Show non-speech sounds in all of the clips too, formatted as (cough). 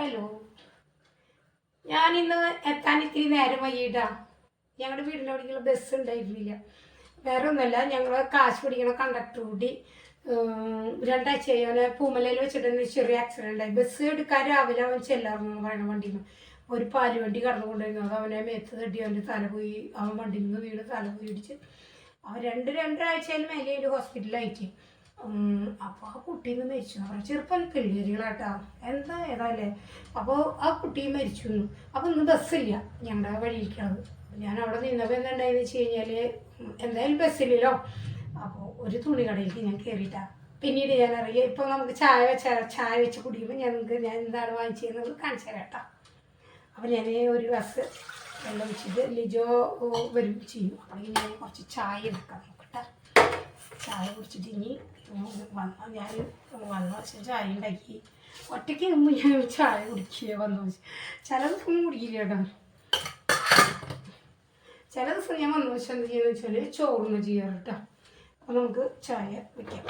Hello ഞാൻ ഇന്ന് എത്താൻ ഇത്തിരി നേരം വൈകിട്ടാ. ഞങ്ങളുടെ അവിടേക്കുള്ള ബസ് ഉണ്ടായിരുന്നില്ല. വേറെ ഒന്നുമല്ല ഞങ്ങൾ കാശ് പിടിക്കണ കണ്ടക്ടർ കൂടി രണ്ടാഴ്ച അവനെ പൂമലയിൽ വെച്ചിട്ട് ഒരു ചെറിയ ആക്സിഡന്റ് ആയി ബസ് എടുക്കാൻ രാവിലെ അവൻ ചെല്ലാറുന്നു പറയണ വണ്ടിയിൽ നിന്ന് ഒരു പാൽ വണ്ടി കടന്നു കൊണ്ടുവരുന്നത് അവനെ മേത്ത് തട്ടി അവന്റെ തല പോയി അവൻ വണ്ടിയിൽ നിന്ന് വീണ് തല പോയി ഇടിച്ച്. അവൻ രണ്ട് രണ്ടാഴ്ചയിൽ മേലെ ഒരു ഹോസ്പിറ്റലായിട്ട് അപ്പോൾ ആ കുട്ടീന്ന് നിന്ന് മരിച്ചു. പറഞ്ഞു ചെറുപ്പം പിള്ളേരുകളാട്ടാ എന്താ ഏതാല്ലേ അപ്പോൾ ആ കുട്ടി മരിച്ചു. എന്ന് അപ്പോൾ ഇന്ന് ബസ്സില്ല. ഞങ്ങളുടെ വഴിയിരിക്കണത് ഞാൻ അവിടെ നിന്നപ്പോൾ എന്തുണ്ടായെന്ന് വെച്ച് കഴിഞ്ഞാൽ എന്തായാലും ബസ്സില്ലല്ലോ. അപ്പോൾ ഒരു തുണി കടയിലേക്ക് ഞാൻ കയറിയിട്ടാ പിന്നീട് ഞാൻ അറിയാം ഇപ്പോൾ നമുക്ക് ചായ വെച്ച ചായ വെച്ച് കുടിക്കുമ്പോൾ ഞാൻ നിങ്ങൾക്ക് ഞാൻ എന്താണ് വാങ്ങിച്ചതെന്ന് കാണിച്ചു തരാം കേട്ടോ അപ്പോൾ ഞാൻ ഒരു ഗ്ലാസ് വെള്ളം വെച്ചിട്ട് ലിജോ വരും ചെയ്യും. അപ്പോൾ ഞാൻ കുറച്ച് ചായ എടുക്കാം. ചായ കുടിച്ചിട്ട് ഇനി വന്ന ഞാൻ വന്ന ശേഷം ചായ ഉണ്ടാക്കി. ഒറ്റയ്ക്ക് മുമ്പ് ഞാൻ ചായ കുടിക്കുക വന്ന ദിവസം ചില ദിവസം കുടിക്കില്ല കേട്ടോ ചില ദിവസം ഞാൻ വന്ന ദിവസം എന്ത് ചെയ്യുന്നത് വെച്ചാൽ ചോറിന് ചെയ്യാറ് കേട്ടോ. അപ്പോൾ നമുക്ക് ചായ വെക്കാം.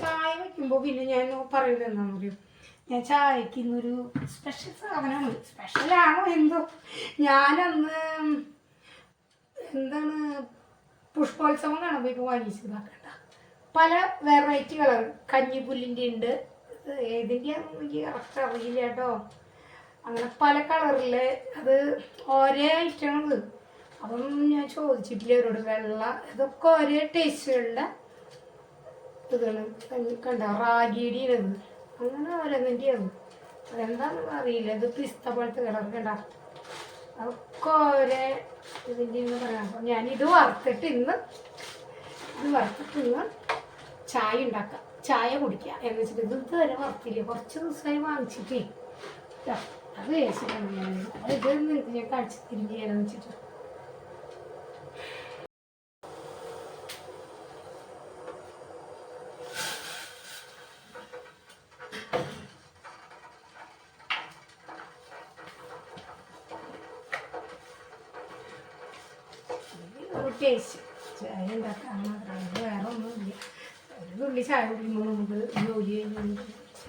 ചായ വെക്കുമ്പോൾ പിന്നെ ഞാൻ പറയുന്നത് എന്താണെന്ന് പറയും ഞാൻ ചായക്ക് ഇന്നൊരു സ്പെഷ്യൽ സാധനമാണ്. സ്പെഷ്യലാണോ എന്തോ? ഞാനന്ന് എന്താണ് പുഷ്പോത്സവം കാണുമ്പോൾ ഇപ്പോൾ വാങ്ങിച്ചതാക്കണ്ട പല വെറൈറ്റി കളർ കഞ്ഞിപ്പുല്ലിന്റെ ഉണ്ട്. ഏതിന്റെയാണെന്ന് എനിക്ക് കറക്റ്റ് അറിയില്ല കേട്ടോ. അങ്ങനെ പല കളറിൽ അത് ഒരേ ഐറ്റങ്ങൾ അപ്പം ഞാൻ ചോദിച്ചിട്ടില്ല അവരോട് വെള്ള ഇതൊക്കെ ഒരേ ടേസ്റ്റുകളുടെ ഇതാണ് കണ്ട കണ്ട? റാഗിയുടെയാണ് അങ്ങനെ ഓരോന്നിന്റെയാണ് അതെന്താണെന്ന് അറിയില്ല. ഇത് പിസ്ത പോലത്തെ കളർ കണ്ട. അതൊക്കെ ഒരേ ഇതിന്റെ ഇന്ന് പറയാം. ഞാനിത് വറുത്തിട്ട് ഇന്ന് ഇത് വറുത്തിട്ട് ഇന്ന് ചായ ഉണ്ടാക്കാം. ചായ കുടിക്കുക എന്ന് വെച്ചിട്ട് ഇത് ഇതുവരെ വറുത്തില്ല. കുറച്ച് ദിവസമായി വാങ്ങിച്ചിട്ടേ. അത് കഴിച്ചിട്ടാണ് ഞാൻ. ഇത് ഞാൻ കാണിച്ച് തിരിഞ്ഞ് ചെയ്യാന്ന് വെച്ചിട്ട്.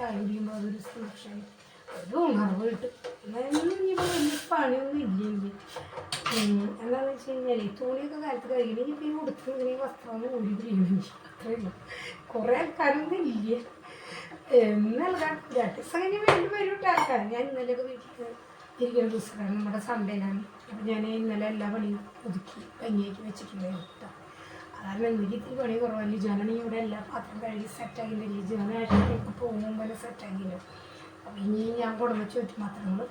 ചായ കുടിക്കുമ്പോൾ അതൊരു സന്തോഷമായി ഒരു ഉണർവ് കിട്ടും എന്നാലും ഇനിയിപ്പോൾ വലിയ പണിയൊന്നും ഇല്ലെങ്കിൽ എന്താണെന്ന് വെച്ച് കഴിഞ്ഞാൽ ഈ തുണിയൊക്കെ കാലത്ത് കഴിയണമെങ്കിൽ ഇപ്പോൾ ഈ ഉടുത്ത് ഇങ്ങനെ ഈ വസ്ത്രം കൂടി പിടിക്കണമെങ്കിൽ അത്രയേ ഉള്ളൂ. കുറേ ആൾക്കാരൊന്നും ഇല്ല. നൽകാൻ രണ്ട് ദിവസം കഴിഞ്ഞ് വീണ്ടും ആൾക്കാർ ഞാൻ ഇന്നലെയൊക്കെ വീട്ടിൽ ഇരിക്കുന്ന ദിവസമാണ് നമ്മുടെ സൺഡേയിലാണ് അപ്പം ഞാൻ ഇന്നലെ എല്ലാ പണിയും ഒതുക്കി കഞ്ഞിയാക്കി വെച്ചിട്ടുണ്ടായിരുന്നു എനിക്ക് ഇത്തിരി പണി കുറവല്ലേ? ലിജാനാണെങ്കിൽ ഇവിടെ എല്ലാ പാത്രം കഴുകി സെറ്റാക്കിയില്ല ലിജാനായിട്ട് പോകുമ്പോൾ സെറ്റാക്കിയില്ല അപ്പം ഇനി ഞാൻ കൊടുന്ന ചോറ്റ് പാത്രങ്ങൾ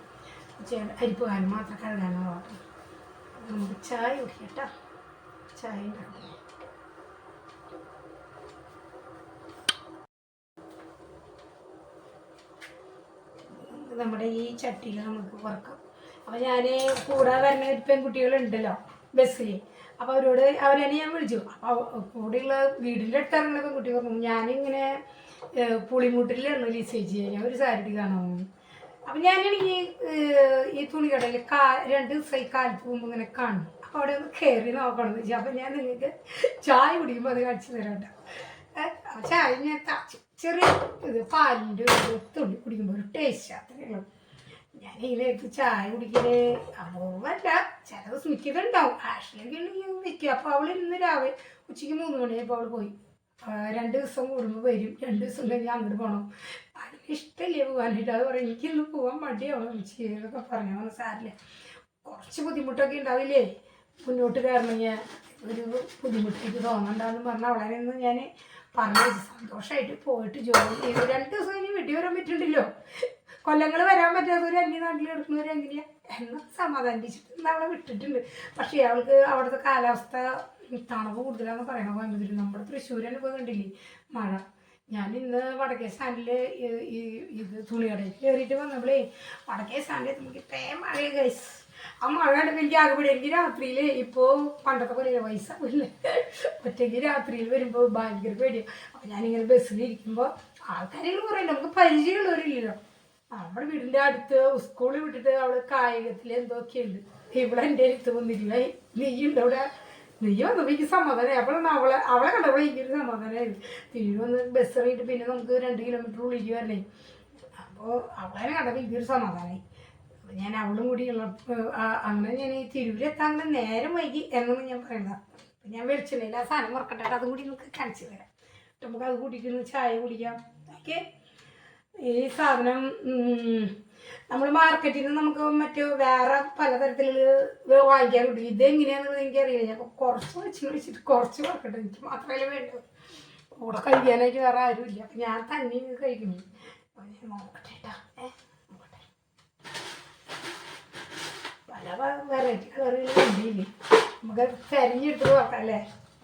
അരിപ്പ് കാലം മാത്രം കഴുകാനാണ് പാത്രം. നമുക്ക് ചായ കുടിക്കട്ടാ. ചായ നമ്മുടെ ഈ ചട്ടിയിൽ നമുക്ക് കുറക്കാം അപ്പോൾ ഞാൻ കൂടാതെ വരുന്ന ഒരു പെൺകുട്ടികളുണ്ടല്ലോ ബസ്സിൽ അപ്പോൾ അവരോട് അവരെന്നെ ഞാൻ വിളിച്ചു. അപ്പോൾ കൂടെയുള്ള വീടിന്റെ അടുത്ത് കുട്ടി പറഞ്ഞു ഞാനിങ്ങനെ പുളിമുട്ടിലാണ് ലിസേജ് ഞാൻ ഒരു സാരി കാണാൻ അപ്പം ഞാനാണെങ്കിൽ ഈ തുണിക്കടയിൽ കാ രണ്ട് ദിവസമായി കാലത്ത് പോകുമ്പോൾ ഇങ്ങനെ കാണും. അപ്പോൾ അവിടെ ഒന്ന് കയറി നോക്കണം എന്ന് വെച്ചാൽ അപ്പം ഞാൻ നിങ്ങൾക്ക് ചായ കുടിക്കുമ്പോൾ അത് കാണിച്ചു തരാം ചായ ഞാൻ ചെറിയ ഇത് പാലിന്റെ ഒരു തുള്ളി കുടിക്കുമ്പോൾ ഒരു ടേസ്റ്റ് അത്രയേ ഉള്ളൂ. ഞാൻ ഇതിലേക്ക് ചായ കുടിക്കൽ അപൂർവമല്ല ചില ദിവസം മിക്കതുണ്ടാവും. ആഷിലൊക്കെ നിൽക്കുക അപ്പോൾ അവൾ ഇന്ന് രാവിലെ ഉച്ചയ്ക്ക് മൂന്ന് മണിയായപ്പോൾ അവൾ പോയി. രണ്ട് ദിവസം കൂടുമ്പോൾ വരും. രണ്ട് ദിവസം കഴിഞ്ഞ് അങ്ങോട്ട് പോകണം അതിന് ഇഷ്ടമില്ല പോകാനായിട്ട്. അത് പറയും എനിക്കിന്ന് പോകാൻ മടിയാവണം ഉച്ച എന്നൊക്കെ പറഞ്ഞു അവന് സാരില്ല. കുറച്ച് ബുദ്ധിമുട്ടൊക്കെ ഉണ്ടാവില്ലേ? മുന്നോട്ട് ഞാൻ ഒരു ബുദ്ധിമുട്ടേക്ക് തോന്നണ്ടെന്ന് പറഞ്ഞ അവളെ നിന്ന് ഞാൻ പറഞ്ഞു സന്തോഷമായിട്ട് പോയിട്ട് ജോലി ചെയ്തു. രണ്ട് ദിവസം കഴിഞ്ഞ് വീട്ടിൽ വരാൻ പറ്റുന്നുണ്ടല്ലോ. കൊല്ലങ്ങൾ വരാൻ പറ്റാത്തവർ അന്യ നാട്ടിൽ എടുക്കുന്നവർ എങ്ങനെയാ? എന്നെ സമാധാനിച്ചിട്ട് നമ്മളെ വിട്ടിട്ടുണ്ട്. പക്ഷേ അവൾക്ക് അവിടുത്തെ കാലാവസ്ഥ തണുപ്പ് കൂടുതലാന്ന് പറയണ കോയമ്പത്തൂർ നമ്മുടെ തൃശ്ശൂരാണ് ഇപ്പോൾ കണ്ടില്ലേ? മഴ. ഞാൻ ഇന്ന് വടക്കേ സ്റ്റാൻഡിൽ ഇത് തുണികടയിൽ കയറിയിട്ട് വന്നപ്പോഴേ വടക്കേ സ്റ്റാൻഡിൽ നമുക്ക് ഇത്രേ മഴ ഗൈസ് ആ മഴ കണ്ടപ്പോൾ എനിക്ക് ആകെപ്പെടെ എനിക്ക് രാത്രിയിൽ ഇപ്പോൾ പണ്ടത്തെ പോലെ പൈസ ഇല്ലേ ഒറ്റയ്ക്ക് രാത്രിയിൽ വരുമ്പോൾ ഭയങ്കര പേടിയാണ് അപ്പോൾ ഞാനിങ്ങനെ ബസ്സിലിരിക്കുമ്പോൾ ആൾക്കാരെങ്കിലും കുറേ നമുക്ക് പരിചയമുള്ളവരില്ലല്ലോ. നമ്മുടെ വീടിന്റെ അടുത്ത് സ്കൂളിൽ വിട്ടിട്ട് അവൾ കായികത്തിൽ എന്തൊക്കെയുണ്ട് ഇവിടെ എന്റെ അടുത്ത് വന്നില്ല നെയ്യുണ്ട് അവിടെ നീ വന്നു എനിക്ക് സമാധാനമായി അപ്പോഴാണ് അവളെ അവളെ കണ്ടപ്പോൾ എനിക്കൊരു സമാധാനമായിരുന്നു തിരിഞ്ഞു വന്ന് ബസ് ഇറങ്ങിയിട്ട് പിന്നെ നമുക്ക് രണ്ട് കിലോമീറ്റർ ഉള്ളിലേക്ക് വരണേ അപ്പോൾ അവളെ കണ്ടപ്പോൾ എനിക്കൊരു സമാധാനമായി ഞാൻ അവളും കൂടി ഉള്ള അങ്ങനെ ഞാൻ ഈ തിരുവിലെത്താൻ അങ്ങനെ നേരം വൈകി എന്നൊന്നും ഞാൻ പറയുന്നത് അപ്പം ഞാൻ വെളിച്ചെണ്ണയിൽ ആ സാധനം മറക്കട്ടെ അതും കൂടി നമുക്ക് കാണിച്ചു തരാം. നമുക്ക് അത് കൂട്ടിയിട്ട് ചായ കുടിക്കാം. ഓക്കെ? ഈ സാധനം നമ്മൾ മാർക്കറ്റിൽ നിന്ന് നമുക്ക് മറ്റു വേറെ പലതരത്തിലുള്ള വാങ്ങിക്കാൻ കിട്ടും എനിക്ക് എനിക്കറിയില്ല. ഞാൻ കുറച്ച് വെച്ച് വെച്ചിട്ട് കുറച്ച് വെക്കട്ടെ എനിക്ക് മാത്രമല്ലേ വേണ്ടത്. കൂടെ കഴിക്കാനായിട്ട് വേറെ ആരുമില്ല. അപ്പം ഞാൻ തന്നെ കഴിക്കുന്നു. നോക്കട്ടെ കേട്ടോ പല വെറൈറ്റി കളറുകൾ ഉണ്ടെങ്കിൽ നമുക്ക് തെരഞ്ഞെടുത്ത് നോക്കാം അല്ലേ?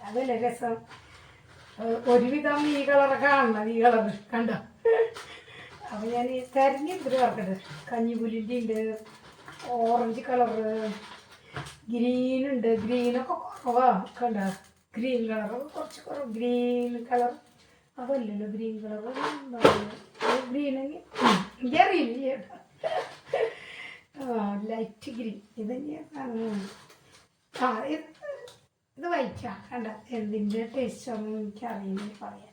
അതല്ലേ രസം. ഒരുവിധം ഈ കളറൊക്കെ കാണണം ഈ കളർ കണ്ടോ? അപ്പോൾ ഞാൻ ഈ വറക്കട്ടെ കഞ്ഞിപുലിന്റെ ഉണ്ട് ഓറഞ്ച് കളറ് ഗ്രീനുണ്ട് ഗ്രീനൊക്കെ കുറവാ കണ്ട? ഗ്രീൻ കളർ കുറച്ച് കുറവ്. ഗ്രീൻ കളർ അതല്ലല്ലോ ഗ്രീൻ കളർ ഗ്രീൻ എനിക്കറിയില്ല ചേട്ടാ ആ ലൈറ്റ് ഗ്രീൻ ഇത് ആ. ഇത് ഇത് വൈറ്റാ കണ്ട? എന്തിന്റെ ടേസ്റ്റ് ഒന്നും എനിക്കറിയില്ല പറയാൻ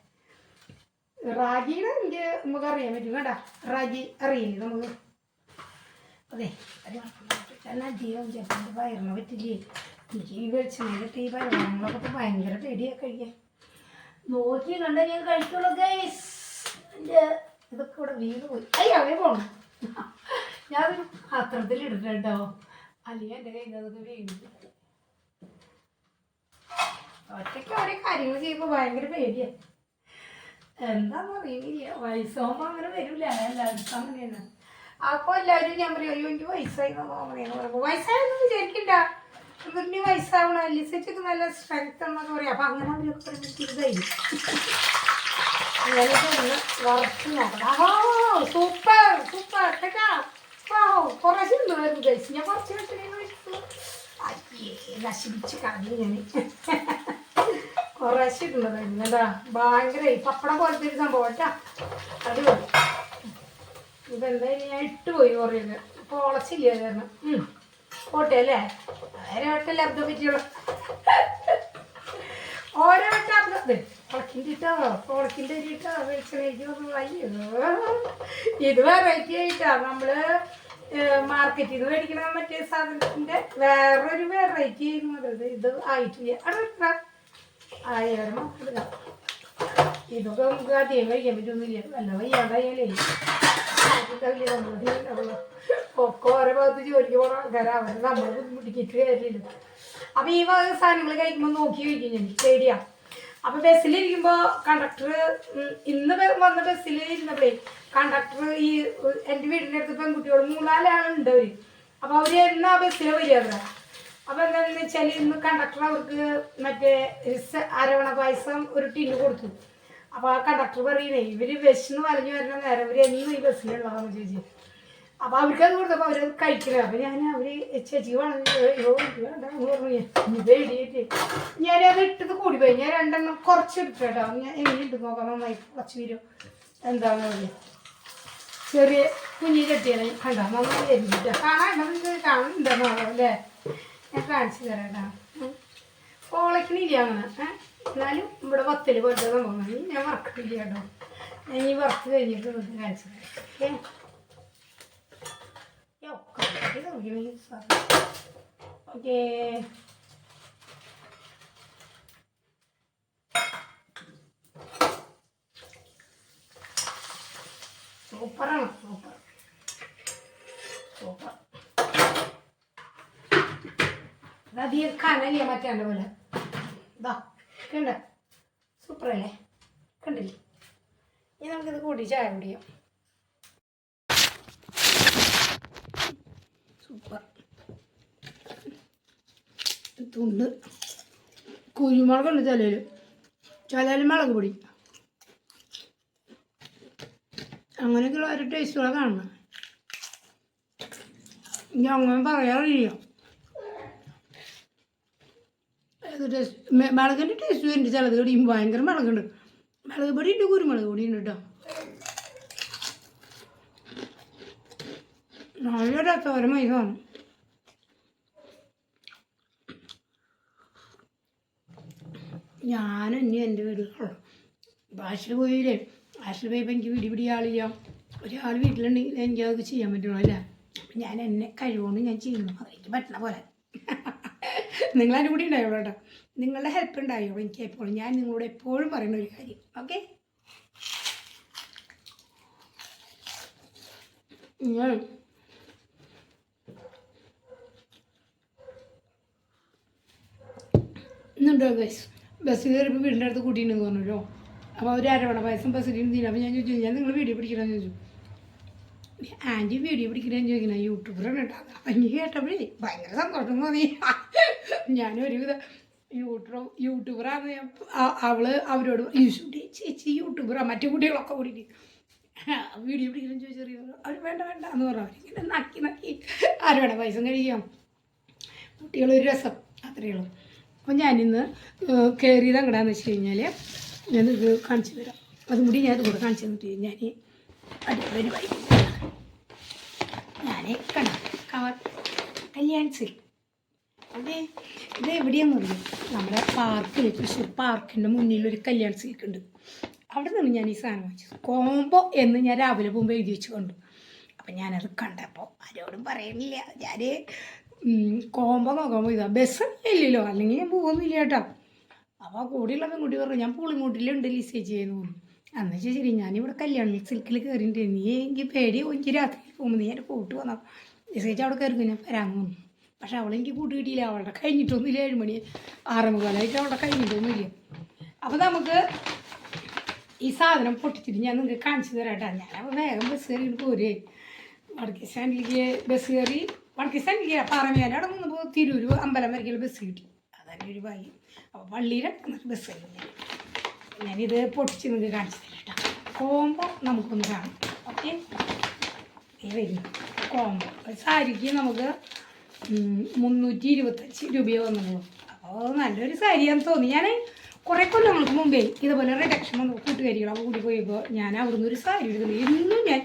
റാഗിയുടെ എനിക്ക് നമുക്ക് അറിയാൻ പറ്റും കേട്ടാ. റാഗി അറിയില്ലേ നമുക്ക്? അതെ എന്നാൽ ജീവൻ ചേട്ടന്റെ പയറിനെ പറ്റില്ലേ? എനിക്ക് ഈ വെളിച്ചെണ്ണയിലിട്ട് ഈ ഭരണങ്ങളൊക്കെ ഭയങ്കര പേടിയാ കഴിക്കാൻ. നോക്കി കണ്ട ഞാൻ കഴിക്കുള്ളൂ ഗൈസ് എന്റെ ഇതൊക്കെ ഇവിടെ വീണ് പോയി. അയ്യ അവേ പോണം. ഞാനൊരു പാത്രത്തിൽ ഇട്ടിട്ടോ അല്ലെങ്കിൽ എന്റെ കയ്യിൽ അതൊക്കെ വീണു ഒറ്റയ്ക്ക് ഓരോ കാര്യങ്ങൾ ചെയ്യുമ്പോൾ ഭയങ്കര പേടിയാണ് എന്താന്ന് അറിയില്ല. വയസ്സാകുമ്പോൾ അങ്ങനെ വരില്ല എല്ലാവർക്കും അങ്ങനെയാണ്. അപ്പോൾ എല്ലാവരും ഞാൻ പറയും അയ്യോ എനിക്ക് വയസ്സായി തോന്നുന്നു പറയുമ്പോൾ വയസ്സായെന്ന് വിചാരിക്കണ്ട. ഇവരുടെ വയസ്സാവണം. അല്ലിസച്ചൊക്കെ നല്ല സ്ട്രെങ്ത് എന്നൊക്കെ പറയാം. അപ്പം അങ്ങനെ അവരൊക്കെ പറയുമ്പോഴത്തേക്കും അങ്ങനെ വറുത്ത് സൂപ്പർ സൂപ്പർ കേട്ടാ? കുറച്ച് ഉണ്ടായിരുന്നു കഴിച്ച് ഞാൻ കുറച്ച് കഴിച്ചു അയ്യേ നശിപ്പിച്ച് കളഞ്ഞു ഞാൻ ഇട്ടുള്ളതായിരുന്നു കേട്ടാ ഭയങ്കര പപ്പടം പോലത്തെ ഒരു സംഭവം. കേട്ടാ അടിപൊളി. ഇതെന്തായാലും ഞാൻ ഇട്ടുപോയി കുറേയൊക്കെ. അപ്പോൾ ഉളച്ചില്ല കാരണം പോട്ടെ അല്ലേ? ഓരോ വട്ടല്ലേ അബ്ദം പറ്റിയുള്ള. ഓരോ വട്ടം അബ്ദം ഉളക്കിന്റെ ഇട്ടോ ഉളക്കിന്റെ ഇട്ടോ വെളിച്ചെണ്ണയ്ക്ക് ഒന്ന് വയ്യോ ഇത്. വെറൈറ്റി ആയിട്ടാ. നമ്മൾ മാർക്കറ്റിൽ നിന്ന് മേടിക്കണ മറ്റേ സാധനത്തിന്റെ വേറൊരു വെറൈറ്റി ആയിരുന്നു അത്. ഇത് ആയിട്ടില്ല. അവിടെ ആയിരം മക്കളില്ല ഇതൊക്കെ നമുക്ക് അധികം കഴിക്കാൻ പറ്റൊന്നുമില്ല വല്ല വയ്യാണ്ടായാലേ. ഒക്കെ ഓരോ ഭാഗത്ത് ജോലിക്ക് പോണ ആൾക്കാരാ. അവരെ നമ്മളെ ബുദ്ധിമുട്ടിക്കിട്ട് കാര്യമില്ല. അപ്പൊ ഈ വക സാധനങ്ങൾ കഴിക്കുമ്പോൾ നോക്കി കഴിക്കും ഞാൻ. പേടിയാ. അപ്പൊ കണ്ടക്ടർ ഇന്ന് വന്ന ബസ്സിൽ ഇരുന്നപ്പോ കണ്ടക്ടർ ഈ എന്റെ വീടിന്റെ അടുത്ത് പെൺകുട്ടികൾ മൂന്നാലാളുണ്ട് അവർ. അപ്പൊ അവർ എന്നാ ബസ്സിൽ വരിക? അപ്പൊ എന്താണെന്ന് വെച്ചാൽ ഇന്ന് കണ്ടക്ടർ അവർക്ക് മറ്റേ അരവണ പായസം ഒരു ടിന്ന് കൊടുത്തു. അപ്പൊ ആ കണ്ടക്ടർ പറയണേ ഇവർ വിശന്ന് പറഞ്ഞു വരുന്ന നേരം ഇവർ എന്നും ഈ ബസ്സിലുള്ളതാണ് ചേച്ചി. അപ്പൊ അവർക്ക് അത് കൊടുത്തപ്പോ അവരത് കഴിക്കില്ല അപ്പൊ ഞാൻ അവർ ചേച്ചി വേണമെന്ന് പറഞ്ഞു. ഞാൻ പേടിയിട്ട് ഞാനത് ഇട്ടത് കൂടി പോയി. ഞാൻ രണ്ടെണ്ണം കുറച്ച് ഇട്ടു കേട്ടോ. ഞാൻ എങ്ങനെയുണ്ട് നോക്കാം. നന്നായി കുറച്ച് വരും. എന്താണ് പറയുക ചെറിയ കുഞ്ഞി ചട്ടിയാണ് കണ്ടോ? നന്നായി കാണാൻ കാണുന്നുണ്ടെന്നാണോ കാണുന്നുണ്ടെന്നോ അല്ലേ? ഞാൻ കാണിച്ചു തരാം കേട്ടോ ഉം. കോളയ്ക്കണില്ല അങ്ങനെ എന്നാലും ഇവിടെ വത്തൽ പോലത്തെ സംഭവം ഞാൻ വറക്കില്ല കേട്ടോ ഞാൻ ഈ വറുത്ത് കഴിഞ്ഞിട്ട് നിങ്ങൾക്ക് കാണിച്ചു തരാം. ഓക്കെ. സൂപ്പറാണ് സൂപ്പർ. സൂപ്പർ. അധികം കനലിയ മറ്റാണ്ട് പോലെ ഇതാ കണ്ട സൂപ്പറല്ലേ? കണ്ടില്ലേ? ഇനി നമുക്കിത് കൂടി ചായ കുടിക്കാം. സൂപ്പർ. തുണ്ട്. കുരുമുളകുണ്ട് ചിലയിൽ ചിലയിൽ മുളക് പൊടി. അങ്ങനെയൊക്കെയുള്ള ഒരു ടേസ്റ്റുകളെ കാണണം ഞാൻ അങ്ങനെ പറയാറില്ല ഏത് ടേസ്റ്റ് ടേസ്റ്റ് വരുന്നുണ്ട് ചിലത്. കടിയും ഭയങ്കര മുളകുണ്ട്. മുളക് പൊടി ഉണ്ട് കുരുമുളക് പൊടി ഉണ്ട് കേട്ടോ നല്ല രസകരമായി സാധനം ഞാനും ഇനി എന്റെ വീട് ഭാഷ പോയില്ലേ? ഭാഷ പോയപ്പോൾ എനിക്ക് പിടി പിടി ആളില്ല. ഒരാൾ വീട്ടിലുണ്ടെങ്കിൽ എനിക്ക് അതൊക്കെ ചെയ്യാൻ പറ്റുള്ളൂ അല്ലേ? അപ്പം ഞാൻ എന്നെ കഴിവുകൊണ്ട് ഞാൻ ചെയ്യുന്നു. അതെനിക്ക് പറ്റണ പോലെ. നിങ്ങളതിന്റെ കൂടി ഉണ്ടായോളൂ കേട്ടോ നിങ്ങളുടെ ഹെൽപ്പ് ഉണ്ടായോളൂ എനിക്ക് എപ്പോഴും ഞാൻ നിങ്ങളോട് എപ്പോഴും പറയുന്ന ഒരു കാര്യം. ഓക്കെ ഞാൻ ഇന്നുണ്ടോ ബസ് ബസ് കയറിയപ്പോൾ വീടിന്റെ അടുത്ത് കൂട്ടിയിട്ടുണ്ടെന്ന് പറഞ്ഞല്ലോ. അപ്പോൾ ഒരു അരവണ പായസം ബസ്സിൽ ഇരുന്നില്ല അപ്പോൾ ഞാൻ ചോദിച്ചു ഞാൻ നിങ്ങൾ വീഡിയോ പിടിക്കണമെന്ന് ചോദിച്ചു. ആന്റി വീഡിയോ പിടിക്കണമെന്ന് ചോദിക്കണ. യൂട്യൂബറാണ് കേട്ടോ. അപ്പം കേട്ടപ്പോഴേ ഭയങ്കര സന്തോഷം തോന്നി. (laughs) ഞാൻ ഒരുവിധ യൂട്യൂബ് യൂട്യൂബറാണ് ഞാൻ അവൾ അവരോട് യൂട്യൂബ് ചേച്ചി യൂട്യൂബറാ മറ്റു കുട്ടികളൊക്കെ കൂടിയിട്ട്. വീഡിയോ പിടിക്കലും ചോദിച്ചറിയോ അവർ വേണ്ട വേണ്ട എന്ന് പറഞ്ഞു ഇങ്ങനെ നക്കി നക്കി ആരോടെ പൈസ കഴിക്കാം. കുട്ടികളൊരു രസം അത്രയേ ഉള്ളൂ. അപ്പോൾ ഞാനിന്ന് കയറിയത് എങ്ങടാന്ന് വെച്ച് കഴിഞ്ഞാൽ ഞാനിത് കാണിച്ചു തരാം. അതും കൂടി ഞാൻ ഇതുകൂടെ കാണിച്ചു തന്നിട്ട് ഞാൻ വൈകി ഞാൻ കണ്ട? കവർ കല്യാൺസിൽ അതെ ഇത് അറിയാം? നമ്മുടെ പാർക്കിൽ തൃശ്ശൂർ പാർക്കിന്റെ മുന്നിലൊരു കല്യാണ സിൽക്ക് ഉണ്ട്. അവിടെ നിന്ന് ഞാൻ ഈ സാധനം വാങ്ങിച്ചു. കോംബോ എന്ന് ഞാൻ രാവിലെ പോകുമ്പോൾ എഴുതി വെച്ച് കണ്ടു. അപ്പം ഞാനത് കണ്ടപ്പോൾ ആരോടും പറയുന്നില്ല. ഞാൻ കോംബോ നോക്കാൻ പോയതാ. ബസ് ഇല്ലല്ലോ. അല്ലെങ്കിൽ ഞാൻ പോകുന്നില്ല കേട്ടോ. അപ്പോൾ കൂടെയുള്ള പെൺകുട്ടി പറഞ്ഞു ഞാൻ പുളിമൂട്ടിലുണ്ട് ലിസേജ് ചെയ്യുന്നു പറഞ്ഞു. അന്ന് വെച്ചാൽ ശരി ഞാനിവിടെ കല്യാണ സിൽക്കിൽ കയറിയിട്ടുണ്ട് നീ എനിക്ക് പേടി എനിക്ക് രാത്രി പോകുമ്പോൾ നീ എന്റെ കൂട്ട് വന്നാൽ ലിസേജ് അവിടെ കയറി ഞാൻ വരാമെന്ന് പറഞ്ഞു. പക്ഷെ അവളെനിക്ക് കൂട്ട് കിട്ടിയില്ല. അവളുടെ കഴിഞ്ഞിട്ടൊന്നുമില്ല ഏഴുമണി മണി ആറ് മുക്കാലായിട്ട് അവളുടെ കഴിഞ്ഞിട്ടൊന്നുമില്ല അപ്പോൾ നമുക്ക് ഈ സാധനം പൊട്ടിച്ചിട്ട് ഞാൻ നിങ്ങൾക്ക് കാണിച്ചു തരാട്ടാ ഞാനപ്പോൾ വേഗം ബസ് കയറിയിട്ട് പോരേ വടക്കേ സ്റ്റാൻഡിലേക്ക് ബസ് കയറി. വടക്കേ സ്റ്റാൻഡിലേക്ക് പാറമേല അവിടെ നിന്നപ്പോൾ തിരൂർ അമ്പലം വരയ്ക്കുള്ള ബസ് കിട്ടി. അതന്നെ ഒരു ഭാഗ്യം അപ്പോൾ പള്ളിയുടെ ബസ് കയറി ഞാനിത് പൊട്ടിച്ച് നിങ്ങൾക്ക് കാണിച്ചു തരാം കേട്ടോ. കോമ്പോ നമുക്കൊന്ന് കാണാം. ഓക്കെ? വരുന്നു. ഒരു സാരിക്ക് നമുക്ക് മുന്നൂറ്റി ഇരുപത്തഞ്ച് രൂപയോ വന്നുള്ളൂ അപ്പോൾ നല്ലൊരു സാരിയാന്ന് തോന്നി. ഞാൻ കുറേ കൊല്ലങ്ങൾക്ക് മുമ്പേ ഇതുപോലെ റിഡക്ഷൻ വന്നു. കൂട്ടുകാരികളൊക്കെ കൂടി പോയപ്പോൾ ഞാൻ അവിടുന്ന് ഒരു സാരി എടുക്കുന്നു ഇന്നും ഞാൻ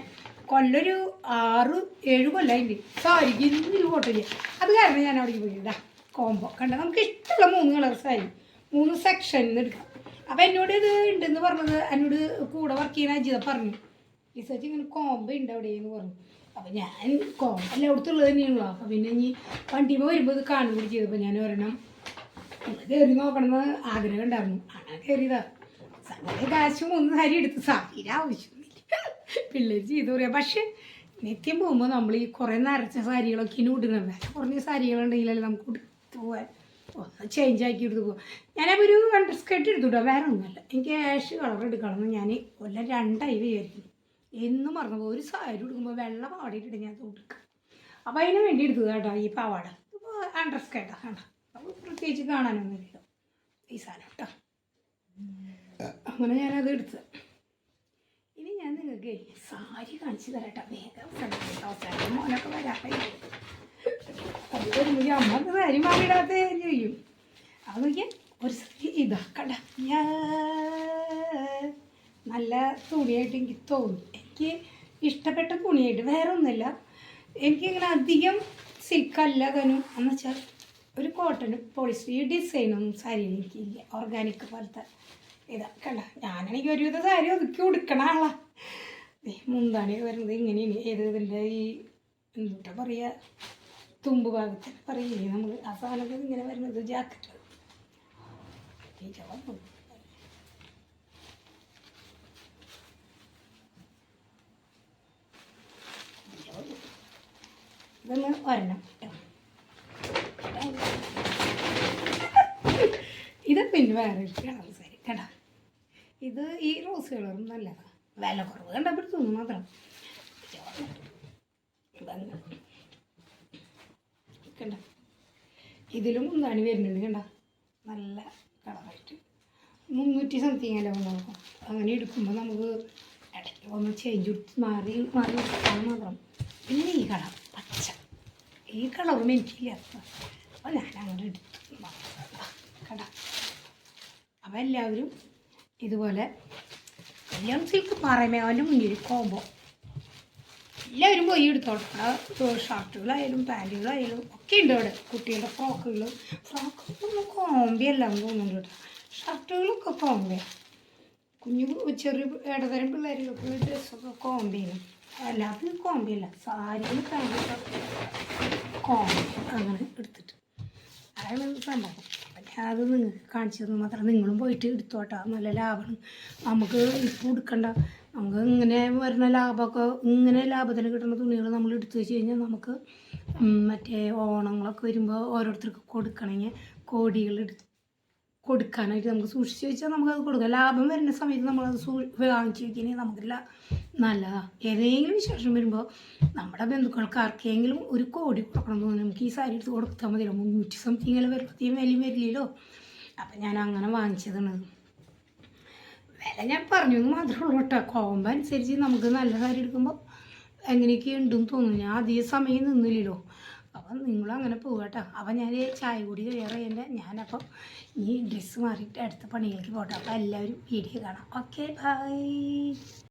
കൊല്ലൊരു ആറ് ഏഴ് കൊല്ലമായിട്ട് സാരിക്ക് ഇന്നും ഫോട്ടോ ചെയ്യാം അത് കാരണം ഞാൻ അവിടേക്ക് പോയി. ഇതാ കോംബോ കണ്ട? നമുക്ക് ഇഷ്ടമുള്ള മൂന്ന് കളർ സാരി. മൂന്ന് സെക്ഷനിൽ നിന്ന് എടുക്കാം. അപ്പം എന്നോട് ഇത് ഉണ്ടെന്ന് പറഞ്ഞത് എന്നോട് കൂടെ വർക്ക് ചെയ്യുന്ന അജിത പറഞ്ഞു. ഈ റിസർച്ച് ഇങ്ങനെ കോംബോ ഉണ്ട് അവിടെയെന്ന് പറഞ്ഞു. അപ്പം ഞാൻ കോമ്പ എല്ലായിടത്തുള്ളത് തന്നെയാണല്ലോ. അപ്പം പിന്നെ ഇനി വണ്ടിയിൽ വരുമ്പോൾ ഇത് കാണും കൂടി ചെയ്തപ്പോൾ ഞാൻ ഒരെണ്ണം ഒന്ന് കയറി നോക്കണമെന്ന് ആഗ്രഹം ഉണ്ടായിരുന്നു. അങ്ങനെ കയറിയതാ. സംഗതി കാശ് മൂന്ന് സാരി എടുത്ത് സാരിയുടെ ആവശ്യമൊന്നുമില്ല. പിള്ളേർ ചെയ്തു പറയാം. പക്ഷെ നിത്യം പോകുമ്പോൾ നമ്മൾ ഈ കുറേ നരച്ച സാരികളൊക്കെ ഇനി ഇടുന്നത് വില കുറഞ്ഞ സാരികളുണ്ടെങ്കിലല്ലേ നമുക്ക് എടുത്ത് പോകാൻ ഒന്ന് ചേഞ്ച് ആക്കി എടുത്ത് പോകാം ഞാനപ്പോൾ ഒരു അണ്ടർ സ്കേർട്ട് എടുത്തുട്ടോ വേറെ ഒന്നുമല്ല. എനിക്ക് ആഷ് കളർ എടുക്കണമെന്ന് ഞാൻ കൊല്ലം രണ്ടായി വിചാരിക്കുന്നു. എന്നും മറന്നു പോകും ഒരു സാരി എടുക്കുമ്പോൾ വെള്ള പാടിയിട്ടിട്ട് ഞാൻ കൊടുക്കുക അപ്പോൾ അതിന് വേണ്ടി എടുത്തത് കേട്ടോ ഈ പാവാട. ഇപ്പോൾ അണ്ടർ കേട്ടോ കേട്ടോ അപ്പോൾ പ്രത്യേകിച്ച് കാണാനൊന്നുമില്ല ഈ സാധനം കേട്ടോ. അങ്ങനെ ഞാനത് എടുത്ത് ഇനി ഞാൻ നിങ്ങൾക്ക് സാരി കാണിച്ചു തരാട്ടോ. വേഗം. അവസാനം മോനൊക്കെ വരാട്ടെ അത് വരുമ്പോൾ അമ്മ എന്താ സാരി മാറിയിടാത്ത ചെയ്യും. അത് നോക്കിയാൽ ഒരു സാരി ഇതാ കണ്ട? ഞാൻ നല്ല തുണിയായിട്ട് എനിക്ക് തോന്നി എനിക്ക് ഇഷ്ടപ്പെട്ട തുണിയായിട്ട് വേറെ ഒന്നുമില്ല. എനിക്കിങ്ങനെ അധികം സിൽക്കല്ല തനും എന്ന് വെച്ചാൽ ഒരു കോട്ടൺ പോളിസ്റ്റർ ഈ ഡിസൈനൊന്നും സാരി എനിക്കില്ല. ഓർഗാനിക് പോലത്തെ ഇതാ കണ്ട? ഞാനാണെങ്കിൽ ഒരുവിധ സാരി ഒതുക്കി ഉടുക്കണ ആളാ. മുന്താണി വരുന്നത് ഇങ്ങനെയാണ്. ഏത് ഇതിന്റെ ഈ എന്താ പറയുക തുമ്പ് ഭാഗത്തിന് പറയില്ലേ നമ്മൾ ആ സാധനത്തിൽ ഇങ്ങനെ വരുന്നത് ജാക്കറ്റ് ഈ ചുവപ്പ്. ഇതൊന്ന് ഒരെണ്ണം ഇത് പിന്നെ വേറെ കളർ സാരി കേട്ടോ. ഇത് ഈ റോസ് കളറും നല്ലതാണ് വില കുറവ് കണ്ടപ്പോഴത്തൊന്നും മാത്രം. കണ്ട? ഇതിലും മുന്താണി വരുന്നുണ്ട് കണ്ട? നല്ല കളറായിട്ട്. മുന്നൂറ്റി സംതിങ് അല്ല നോക്കാം അങ്ങനെ എടുക്കുമ്പോൾ നമുക്ക് ഇടയ്ക്ക് ഒന്ന് ചേഞ്ച് കൊടുത്ത് മാറി മാറി മാത്രം. പിന്നെ ഈ കളർ. ഈ കളറും എനിക്കില്ല അപ്പോൾ ഞാൻ അങ്ങോട്ട് എടുത്തു കട. അപ്പോൾ എല്ലാവരും ഇതുപോലെ കല്യാണ സിൽക്ക് പാറമേവന്റെ മുന്നിൽ കോമ്പോ. എല്ലാവരും പോയി എടുത്തോട്ടെ ഷർട്ടുകളായാലും പാന്റുകളായാലും ഒക്കെ ഉണ്ട് അവിടെ. കുട്ടികളുടെ ഫ്രോക്കുകൾ ഫ്രോക്കൊന്നും കോമ്പിയല്ല തോന്നുന്നുണ്ട് ഷർട്ടുകളൊക്കെ കോമ്പയാണ് കുഞ്ഞു ചെറിയ ഇടതരം പിള്ളേർക്കൊക്കെ ഡ്രസ്സൊക്കെ കോമ്പയാണ് അല്ലാത്ത കോമ്പിയല്ല സാരിയിൽ പാന്റൊക്കെ കോമ്പി അങ്ങനെ എടുത്തിട്ട്. അതാണ് സംഭവം. ഞാൻ അത് നിങ്ങൾക്ക് കാണിച്ചു തന്നു മാത്രം നിങ്ങളും പോയിട്ട് എടുത്തോട്ടാ. നല്ല ലാഭം നമുക്ക് ഇപ്പോൾ എടുക്കണ്ട. നമുക്ക് ഇങ്ങനെ വരുന്ന ലാഭമൊക്കെ ഇങ്ങനെ ലാഭത്തിന് കിട്ടുന്ന തുണികൾ നമ്മൾ എടുത്തു വെച്ച് കഴിഞ്ഞാൽ നമുക്ക് മറ്റേ ഓണങ്ങളൊക്കെ വരുമ്പോൾ ഓരോരുത്തർക്ക് കൊടുക്കണമെങ്കിൽ കോടികൾ എടുത്ത് കൊടുക്കാനായിട്ട് നമുക്ക് സൂക്ഷിച്ച് വെച്ചാൽ നമുക്കത് കൊടുക്കാം. ലാഭം വരുന്ന സമയത്ത് നമ്മളത് സൂ വാങ്ങിച്ച് വെക്കുകയാണെങ്കിൽ നമുക്കില്ല നല്ലതാണ് ഏതെങ്കിലും വിശേഷം വരുമ്പോൾ നമ്മുടെ ബന്ധുക്കൾക്ക് ആർക്കെങ്കിലും ഒരു കോടി കൊടുക്കണം എന്ന് തോന്നി നമുക്ക് ഈ സാരി എടുത്ത് കൊടുത്താൽ മതിയല്ലോ. മുന്നൂറ്റി സംതിങ് അല്ല വരുമ്പോഴത്തേക്കും വിലയും വരില്ലല്ലോ. അപ്പം ഞാൻ അങ്ങനെ വാങ്ങിച്ചതാണ്. വില ഞാൻ പറഞ്ഞു എന്ന് മാത്രമേ ഉള്ളൂ കേട്ടോ. കോമ്പ അനുസരിച്ച് നമുക്ക് നല്ല സാരി എടുക്കുമ്പോൾ എങ്ങനെയൊക്കെ ഉണ്ടെന്ന് തോന്നുന്നു. ഞാൻ അധിക സമയം നിന്നില്ലല്ലോ. അപ്പം നിങ്ങളും അങ്ങനെ പോകട്ടോ അപ്പം ഞാൻ ചായ കൂടി കഴിയാറേന്റെ ഞാനപ്പം ഈ ഡ്രസ്സ് മാറിയിട്ട് അടുത്ത പണികൾക്ക് പോട്ടെ. അപ്പം എല്ലാവരും വീഡിയോ കാണാം. Okay bye